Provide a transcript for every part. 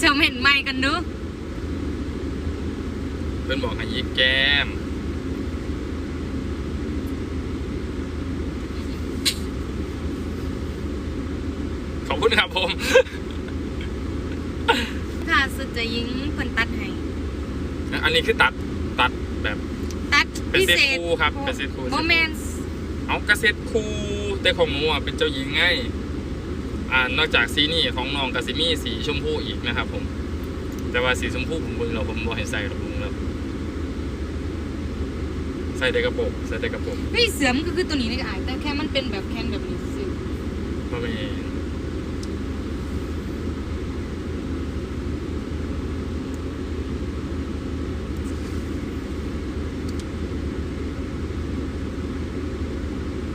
เจ้าเห็นไม่กันดูเพื่อนบอกให้ยิกแก้มขอบคุณครับผมค่ะสุดจะยิงเพิ่นตัดให้อันนี้คือตัดตัดแบบตัดเป็นพิเซตเศษคู่ครับเป็นเซตคู่โมเมนต์เอากระเซ็ตคู่แต่ของหนูอะเป็นเจ้าหญิงไง อ่านอกจากสีนี่ของน้องกาซิมี่สีชมพูอีกนะครับ ผม แต่ว่าสีชมพูผมเบิ่งเราผมบอกให้ใส่หรอกลุงแล้วใส่แต่กระโปรงใส่แต่กระโปรงเฮ้ยเสือมนก็คือตัวนี้นี่ก็อายแต่แค่มันเป็นแบบแคนแบบนี้สิมาไม่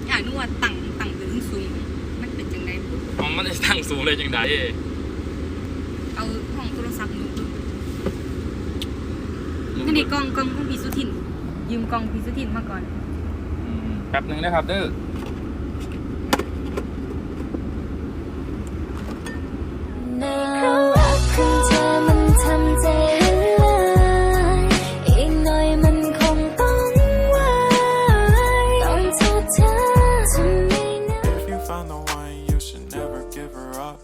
อยากนึกว่าตั้งตั้งไปถึงสูงมันเป็น จังไดอ๋อมันจะตั้งสูงเลยจังไดเอาห้องโทรศัพท์หนูดูนี่กล้องกล้องของพี่สุทิน ยืมกล้องพี่สุทินมาก่อน อืมแป๊บหนึ่งนะครับเด้อ should never give her up.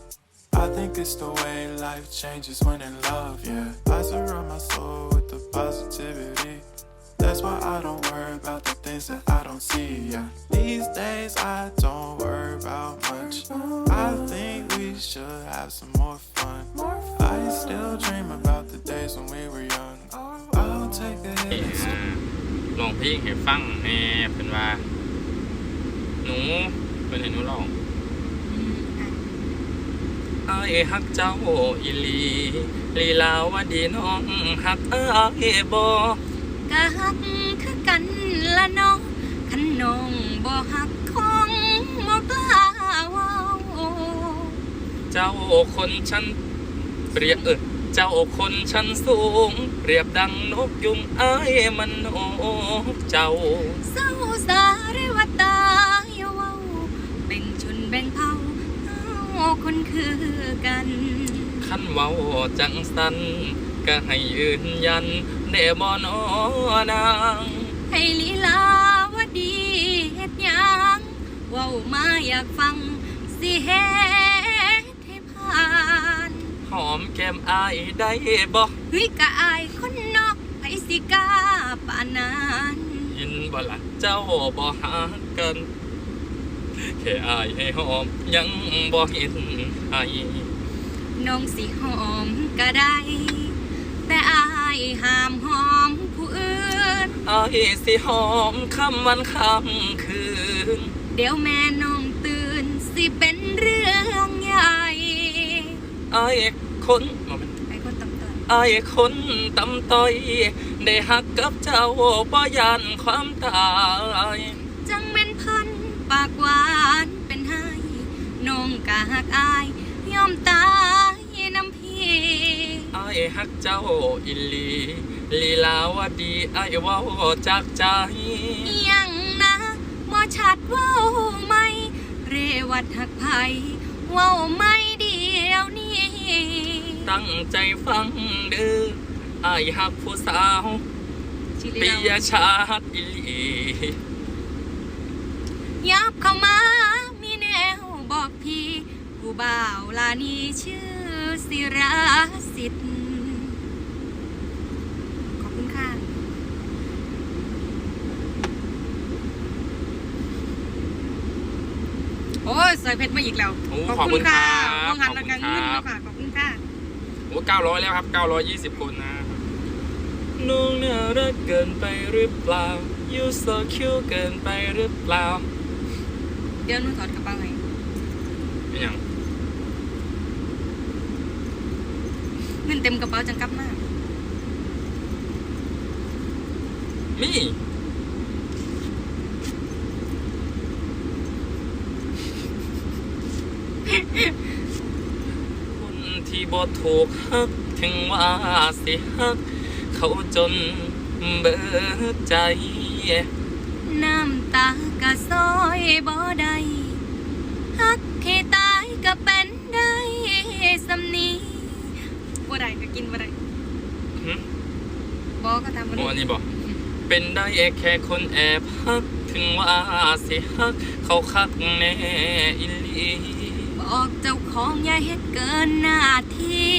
I think it's the way life changes when in love, yeah. I surround my soul with the positivity. That's why I don't worry about the things that I don't see, yeah. These days I don't worry about much. I think we should have some more fun. I still dream about the days when we were young. I'll take a นี่ hit. อ่าลองเพลงให้ฟังแหน่เป็นว่า หนูเป็นให้หนูร้อง อืมอ่ะ อาย ฮักเจ้าอีหลีลีลาวดีน้องฮักอายบ่กะฮักคือกันละน้องคันน้องบ่ฮักคงบ่กล้าเว้าเจ้าคนชั้นเปรียบเออเจ้าคนชั้นสูง เปรียบดังนกยุงอายมันโอกเจ้าเศร้าสาเรวตาอย่าเว้าแบ่งชนแบ่งเผ่าเอา คนคือกันขั้นเว้าจังสันก็ให้ยืนยันแน่บ่นอนางให้ลีลาวดีเฮ็ดหยังเว้ามาอยากฟังสิเฮ็ดให้ผ่านหอมแก้มอายได้บ่เฮ้ยกะอายคนนอกไผสิกล้าปานนั้นยินบ่ละเจ้าบ่หากัน แค่อายให้หอมยังบ่เห็นไอน้องสิหอมก็ได้ แต่อายห้ามหอมผู้อื่นอายสิหอมคำวันคำคืน เดี๋ยวแม่น้องตื่นสิเป็นเรื่องใหญ่อายคนไอ้คนตำตอนอายคนตำต้อย ได้หักกับเจ้าบ่ยานความตาย จังแม่นพันปากหวาน น้องกะหักอายยอมตายน้ำพี่อายฮักเจ้าอิลีลีลาวดีอายเว้าจากใจอิหยังนะบ่ชัดเว้าไหมเรวัดหักไผเว้าไม่เดียวนี้ตั้งใจฟังเด้ออายฮักผู้สาวชิลิปิลายชาติอิลียับเข้ามามีแนวบ อกพี่ผู้บ่าวลานี้ชื่อศิราสิทธิ์ขอบคุณค่ะโอ้ยใส่เพชรมาอีกแล้วโอ้ขอบคุณครับต้องหันขอบแล้วคุกันณเงินครัแล้บวค่ะขอบคุณค่ะโอ้เก้าร้อยแล้วครับเก้าร้อยยี่สิบคนนะน้องน่ารักเกินไปหรือเปล่า you so cute เกินไปหรือเปล่า เดี๋ยวหนูถอดกระเป๋าให้ เป็นหยังเงินเต็มกระเป๋าจังกลับมามีคนที่บ่ถูกฮักถึงว่าสิฮัก เขาจนเบิดใจ น้ำตากะซอยบ่ได้ฮักให้ตายก็เป็นได้สำนีบ่ อันนี้บอกเป็นได้แค่คนแอบฮักถึงว่าสิฮักเขาคักแน่อิลีบอกเจ้าของอย่าเฮ็ดเกินหน้าที่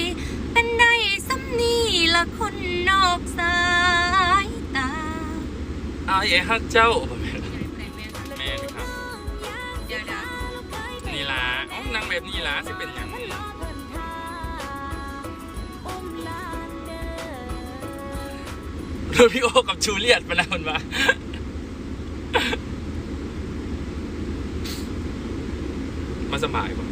เป็นได้ซ้ำนี่ละคนนอกสายตาอายฮักเจ้าบ่แม่นแม่นครับอย่าด่านี่ล่ะอ๋อนางแบบนี้ล่ะสิเป็นหยังโพี่โอกับจูเลียตปะนะมันว่ามาสมัยป่ะ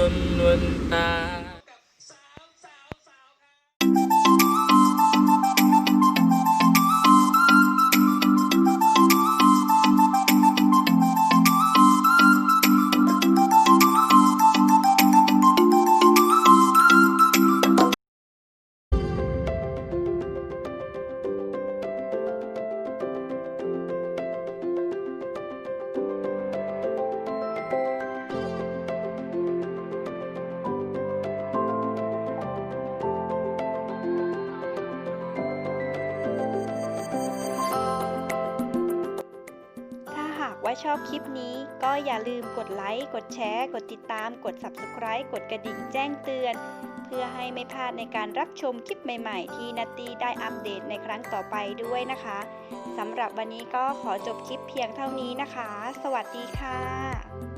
จนวันตายถ้า ชอบคลิปนี้ก็อย่าลืมกดไลค์ กดแชร์ กดติดตาม กด Subscribe กดกระดิ่งแจ้งเตือน เพื่อให้ไม่พลาดในการรับชมคลิปใหม่ๆ ที่นัตตี้ได้อัปเดตในครั้งต่อไปด้วยนะคะสำหรับวันนี้ก็ขอจบคลิปเพียงเท่านี้นะคะ สวัสดีค่ะ